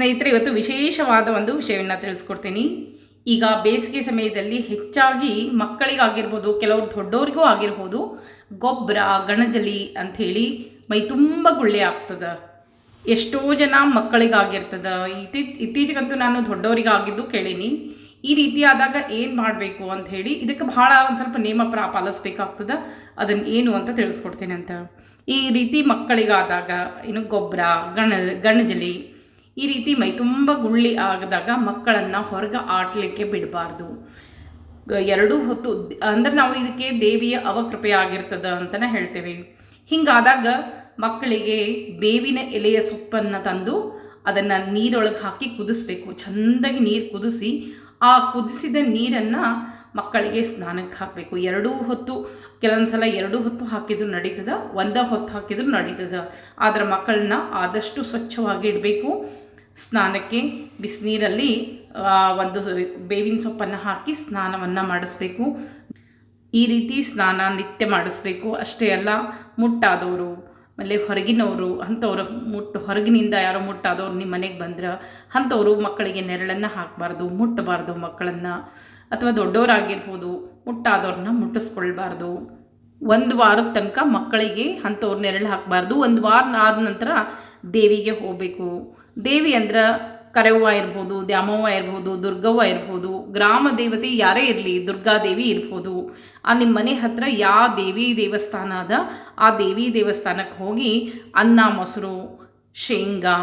ಸ್ನೇಹಿತರೆ, ಇವತ್ತು ವಿಶೇಷವಾದ ಒಂದು ವಿಷಯವನ್ನು ತಿಳಿಸ್ಕೊಡ್ತೀನಿ. ಈಗ ಬೇಸಿಗೆ ಸಮಯದಲ್ಲಿ ಹೆಚ್ಚಾಗಿ ಮಕ್ಕಳಿಗಾಗಿರ್ಬೋದು, ಕೆಲವರು ದೊಡ್ಡವರಿಗೂ ಆಗಿರ್ಬೋದು, ಗೊಬ್ಬರ, ಗಣಜಲಿ ಅಂಥೇಳಿ ಮೈ ತುಂಬ ಗುಳ್ಳೆ ಆಗ್ತದೆ. ಎಷ್ಟೋ ಜನ ಮಕ್ಕಳಿಗಾಗಿರ್ತದೆ. ಇತ್ತೀ, ಇತ್ತೀಚೆಗಂತೂ ನಾನು ದೊಡ್ಡವರಿಗಾಗಿದ್ದು ಕೇಳೀನಿ. ಈ ರೀತಿ ಆದಾಗ ಏನು ಮಾಡಬೇಕು ಅಂತ ಹೇಳಿ ಇದಕ್ಕೆ ಭಾಳ ಒಂದು ಸ್ವಲ್ಪ ನಿಯಮ ಪ್ರಾ ಪಾಲಿಸ್ಬೇಕಾಗ್ತದೆ. ಅದನ್ನು ಏನು ಅಂತ ತಿಳಿಸ್ಕೊಡ್ತೀನಿ ಅಂತ ಈ ರೀತಿ ಮಕ್ಕಳಿಗಾದಾಗ ಏನು ಗೊಬ್ಬರ ಗಣ ಗಣಜಲಿ ಈ ರೀತಿ ಮೈ ತುಂಬ ಗುಳ್ಳಿ ಆಗದಾಗ ಮಕ್ಕಳನ್ನು ಹೊರಗೆ ಆಟಲಿಕ್ಕೆ ಬಿಡಬಾರ್ದು. ಎರಡೂ ಹೊತ್ತು ಅಂದ್ರೆ ನಾವು ಇದಕ್ಕೆ ದೇವಿಯ ಅವಕೃಪೆ ಆಗಿರ್ತದ ಅಂತಲೇ ಹೇಳ್ತೇವೆ. ಹಿಂಗಾದಾಗ ಮಕ್ಕಳಿಗೆ ಬೇವಿನ ಎಲೆಯ ಸೊಪ್ಪನ್ನು ತಂದು ಅದನ್ನು ನೀರೊಳಗೆ ಹಾಕಿ ಕುದಿಸ್ಬೇಕು. ಚೆಂದಾಗಿ ನೀರು ಕುದಿಸಿ ಆ ಕುದಿಸಿದ ನೀರನ್ನು ಮಕ್ಕಳಿಗೆ ಸ್ನಾನಕ್ಕೆ ಹಾಕಬೇಕು. ಎರಡೂ ಹೊತ್ತು ಕೆಲವೊಂದು ಸಲ ಎರಡೂ ಹೊತ್ತು ಹಾಕಿದ್ರು ನಡೀತದೆ, ಒಂದ ಹೊತ್ತು ಹಾಕಿದ್ರು ನಡೀತದೆ. ಆದರೆ ಮಕ್ಕಳನ್ನ ಆದಷ್ಟು ಸ್ವಚ್ಛವಾಗಿ ಇಡಬೇಕು. ಸ್ನಾನಕ್ಕೆ ಬಿಸಿನೀರಲ್ಲಿ ಒಂದು ಬೇವಿನ ಸೊಪ್ಪನ್ನು ಹಾಕಿ ಸ್ನಾನವನ್ನು ಮಾಡಿಸ್ಬೇಕು. ಈ ರೀತಿ ಸ್ನಾನ ನಿತ್ಯ ಮಾಡಿಸ್ಬೇಕು. ಅಷ್ಟೇ ಅಲ್ಲ, ಮುಟ್ಟಾದವರು, ಆಮೇಲೆ ಹೊರಗಿನವರು, ಅಂಥವ್ರು ಮುಟ್ಟು, ಹೊರಗಿನಿಂದ ಯಾರೋ ಮುಟ್ಟಾದವ್ರು ನಿಮ್ಮ ಮನೆಗೆ ಬಂದ್ರೆ, ಅಂಥವರು ಮಕ್ಕಳಿಗೆ ನೆರಳನ್ನು ಹಾಕಬಾರ್ದು, ಮುಟ್ಟಬಾರ್ದು ಮಕ್ಕಳನ್ನು. ಅಥವಾ ದೊಡ್ಡವರಾಗಿರ್ಬೋದು, ಮುಟ್ಟಾದವ್ರನ್ನ ಮುಟ್ಟಿಸ್ಕೊಳ್ಬಾರ್ದು. ಒಂದು ವಾರದ ತನಕ ಮಕ್ಕಳಿಗೆ ಅಂಥವ್ರು ನೆರಳು ಹಾಕಬಾರ್ದು. ಒಂದು ವಾರ ಆದ ನಂತರ ದೇವಿಗೆ ಹೋಗಬೇಕು. ದೇವಿ ಅಂದ್ರೆ ಕರೆವ್ವ ಇರ್ಬೋದು, ದ್ಯಾಮವ್ವ ಇರ್ಬೋದು, ದುರ್ಗವ್ವ ಇರ್ಬೋದು, ಗ್ರಾಮ ದೇವತೆ ಯಾರೇ ಇರಲಿ ದುರ್ಗಾದೇವಿ ಇರ್ಬೋದು. ಆ ನಿಮ್ಮ ಮನೆ ಹತ್ರ ಯಾವ ದೇವಿ ದೇವಸ್ಥಾನ ಅದ, ಆ ದೇವಿ ದೇವಸ್ಥಾನಕ್ಕೆ ಹೋಗಿ ಅನ್ನ, ಮೊಸರು, ಶೇಂಗಾ,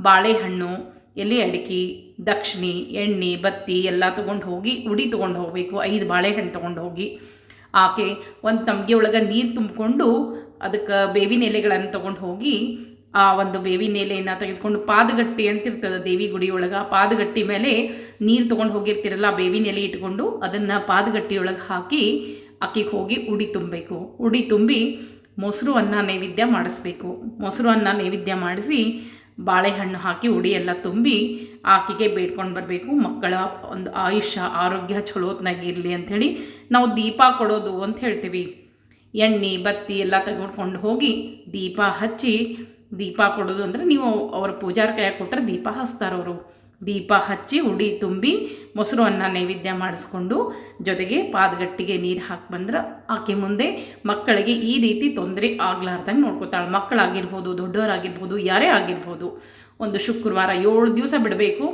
ಬಾಳೆಹಣ್ಣು, ಎಲೆ ಅಡಿಕೆ, ದಕ್ಷಿಣಿ, ಎಣ್ಣೆ, ಬತ್ತಿ ಎಲ್ಲ ತೊಗೊಂಡು ಹೋಗಿ ಉಡಿ ತೊಗೊಂಡು ಹೋಗಬೇಕು. ಐದು ಬಾಳೆಹಣ್ಣು ತೊಗೊಂಡು ಹೋಗಿ. ಆಕೆ ಒಂದು ತಂಬಿಗೆ ಒಳಗೆ ನೀರು ತುಂಬಿಕೊಂಡು ಅದಕ್ಕೆ ಬೇವಿನ ಎಲೆಗಳನ್ನು ತೊಗೊಂಡು ಹೋಗಿ ಆ ಒಂದು ಬೇವಿನ ಎಲೆಯನ್ನು ತೆಗೆದುಕೊಂಡು ಪಾದಗಟ್ಟಿ ಅಂತಿರ್ತದೆ ದೇವಿ ಗುಡಿ ಒಳಗೆ ಪಾದಗಟ್ಟಿ ಮೇಲೆ ನೀರು ತೊಗೊಂಡು ಹೋಗಿರ್ತಿರಲ್ಲ ಬೇವಿನ ಎಲೆ ಇಟ್ಕೊಂಡು ಅದನ್ನು ಪಾದಗಟ್ಟಿಯೊಳಗೆ ಹಾಕಿ ಅಕ್ಕಿಗೆ ಹೋಗಿ ಉಡಿ ತುಂಬಬೇಕು. ಉಡಿ ತುಂಬಿ ಮೊಸರು ಅನ್ನ ನೈವೇದ್ಯ ಮಾಡಿಸ್ಬೇಕು. ಮೊಸರು ಅನ್ನ ನೈವೇದ್ಯ ಮಾಡಿಸಿ ಬಾಳೆಹಣ್ಣು ಹಾಕಿ ಉಡಿ ಎಲ್ಲ ತುಂಬಿ ಆಕೆಗೆ ಬೇಡ್ಕೊಂಡು ಬರಬೇಕು. ಮಕ್ಕಳ ಒಂದು ಆಯುಷ್ಯ, ಆರೋಗ್ಯ ಚಲೋತ್ನಾಗಿರಲಿ ಅಂಥೇಳಿ ನಾವು ದೀಪ ಕೊಡೋದು ಅಂತ ಹೇಳ್ತೀವಿ. ಎಣ್ಣೆ, ಬತ್ತಿ ಎಲ್ಲ ತೆಗೆದುಕೊಂಡು ಹೋಗಿ ದೀಪ ಹಚ್ಚಿ ದೀಪ ಕೊಡೋದು ಅಂದರೆ ನೀವು ಅವ್ರ ಪೂಜಾರ ಕೈಯಾಗ ಕೊಟ್ಟರೆ ದೀಪ ಹಚ್ತಾರವರು ದೀಪ ಹಚ್ಚಿ ಉಡಿ ತುಂಬಿ ಮೊಸರು ಅನ್ನ ನೈವೇದ್ಯ ಮಾಡಿಸ್ಕೊಂಡು ಜೊತೆಗೆ ಪಾದಗಟ್ಟಿಗೆ ನೀರು ಹಾಕಿ ಬಂದ್ರೆ ಆಕೆ ಮುಂದೆ ಮಕ್ಕಳಿಗೆ ಈ ರೀತಿ ತೊಂದರೆ ಆಗ್ಲಾರ್ದಂಗೆ ನೋಡ್ಕೋತಾಳೆ. ಮಕ್ಕಳಾಗಿರ್ಬೋದು, ದೊಡ್ಡವರಾಗಿರ್ಬೋದು, ಯಾರೇ ಆಗಿರ್ಬೋದು. ಒಂದು ಶುಕ್ರವಾರ ಏಳು ದಿವಸ ಬಿಡಬೇಕು.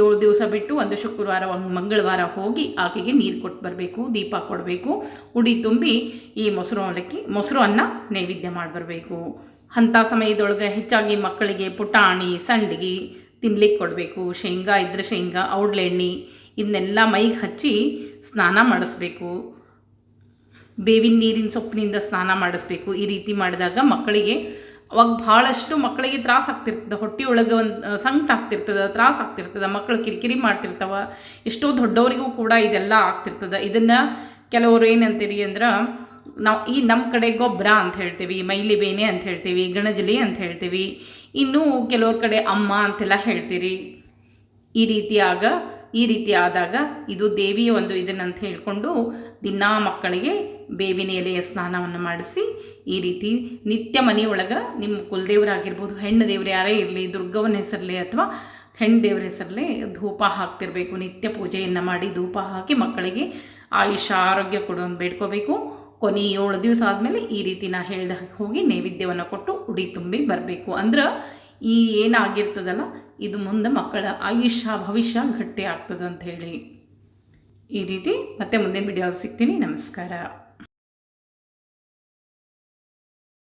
ಏಳು ದಿವಸ ಬಿಟ್ಟು ಒಂದು ಶುಕ್ರವಾರ, ಒಂದು ಮಂಗಳವಾರ ಹೋಗಿ ಆಕೆಗೆ ನೀರು ಕೊಟ್ಟು ಬರಬೇಕು, ದೀಪ ಕೊಡಬೇಕು. ಉಡಿ ತುಂಬಿ ಈ ಮೊಸರು ಅವಲಕ್ಕಿ, ಮೊಸರು ಅನ್ನ ನೈವೇದ್ಯ ಮಾಡಿ ಬರಬೇಕು ಅಂಥ ಸಮಯದೊಳಗೆ ಹೆಚ್ಚಾಗಿ ಮಕ್ಕಳಿಗೆ ಪುಟಾಣಿ, ಸಂಡಿಗೆ ತಿನ್ಲಿಕ್ಕೆ ಕೊಡಬೇಕು. ಶೇಂಗಾ ಇದ್ದರೆ ಶೇಂಗಾ ಔಡ್ಲೆಣ್ಣೆ ಇದನ್ನೆಲ್ಲ ಮೈಗೆ ಹಚ್ಚಿ ಸ್ನಾನ ಮಾಡಿಸ್ಬೇಕು. ಬೇವಿನ ನೀರಿನ ಸೊಪ್ಪಿನಿಂದ ಸ್ನಾನ ಮಾಡಿಸ್ಬೇಕು. ಈ ರೀತಿ ಮಾಡಿದಾಗ ಮಕ್ಕಳಿಗೆ ಅವಾಗ ಭಾಳಷ್ಟು ಮಕ್ಕಳಿಗೆ ತ್ರಾಸ ಆಗ್ತಿರ್ತದೆ. ಹೊಟ್ಟೆಯೊಳಗೆ ಒಂದು ಸಂಕಟ ಆಗ್ತಿರ್ತದೆ, ತ್ರಾಸ ಆಗ್ತಿರ್ತದೆ. ಮಕ್ಕಳು ಕಿರಿಕಿರಿ ಮಾಡ್ತಿರ್ತಾವ. ಎಷ್ಟೋ ದೊಡ್ಡವರಿಗೂ ಕೂಡ ಇದೆಲ್ಲ ಆಗ್ತಿರ್ತದೆ. ಇದನ್ನು ಕೆಲವರು ಏನಂತೀರಿ ಅಂದ್ರೆ ನಾವು ಈ ನಮ್ಮ ಕಡೆ ಗೊಬ್ಬರ ಅಂತ ಹೇಳ್ತೀವಿ ಮೈಲಿ ಬೇನೆ ಅಂತ ಹೇಳ್ತೀವಿ ಗಣಜಲಿ ಅಂತ ಹೇಳ್ತೀವಿ, ಇನ್ನೂ ಕೆಲವ್ರ ಕಡೆ ಅಮ್ಮ ಅಂತೆಲ್ಲ ಹೇಳ್ತೀರಿ. ಈ ರೀತಿಯಾಗ ಈ ರೀತಿ ಆದಾಗ ಇದು ದೇವಿಯ ಒಂದು ಇದನ್ನಂತ ಹೇಳಿಕೊಂಡು ದಿನಾ ಮಕ್ಕಳಿಗೆ ಬೇವಿನ ಎಲೆಯ ಸ್ನಾನವನ್ನು ಮಾಡಿಸಿ, ಈ ರೀತಿ ನಿತ್ಯ ಮನೆಯೊಳಗೆ ನಿಮ್ಮ ಕುಲದೇವರಾಗಿರ್ಬೋದು, ಹೆಣ್ಣು ದೇವ್ರು ಯಾರೇ ಇರಲಿ, ದುರ್ಗವನ ಹೆಸರಲಿ ಅಥವಾ ಹೆಣ್ಣು ದೇವ್ರ ಹೆಸರಲ್ಲೇ ಧೂಪ ಹಾಕ್ತಿರಬೇಕು, ನಿತ್ಯ ಪೂಜೆಯನ್ನು ಮಾಡಿ ಧೂಪ ಹಾಕಿ ಮಕ್ಕಳಿಗೆ ಆಯುಷ್ಯ, ಆರೋಗ್ಯ ಕೊಡೋದು ಬೇಡ್ಕೋಬೇಕು. ಕೊನೆ ಏಳು ದಿವಸ ಆದಮೇಲೆ ಈ ರೀತಿ ನಾ ಹೇಳ್ದ ಹೋಗಿ ನೈವೇದ್ಯವನ್ನು ಕೊಟ್ಟು ಉಡಿ ತುಂಬಿ ಬರಬೇಕು. ಅಂದ್ರೆ ಈ ಏನಾಗಿರ್ತದಲ್ಲ, ಇದು ಮುಂದೆ ಮಕ್ಕಳ ಆಯುಷ್ಯ, ಭವಿಷ್ಯ ಗಟ್ಟಿ ಆಗ್ತದೆ ಅಂತ ಹೇಳಿ. ಈ ರೀತಿ ಮತ್ತೆ ಮುಂದಿನ ವಿಡಿಯೋ ಸಿಗ್ತೀನಿ. ನಮಸ್ಕಾರ.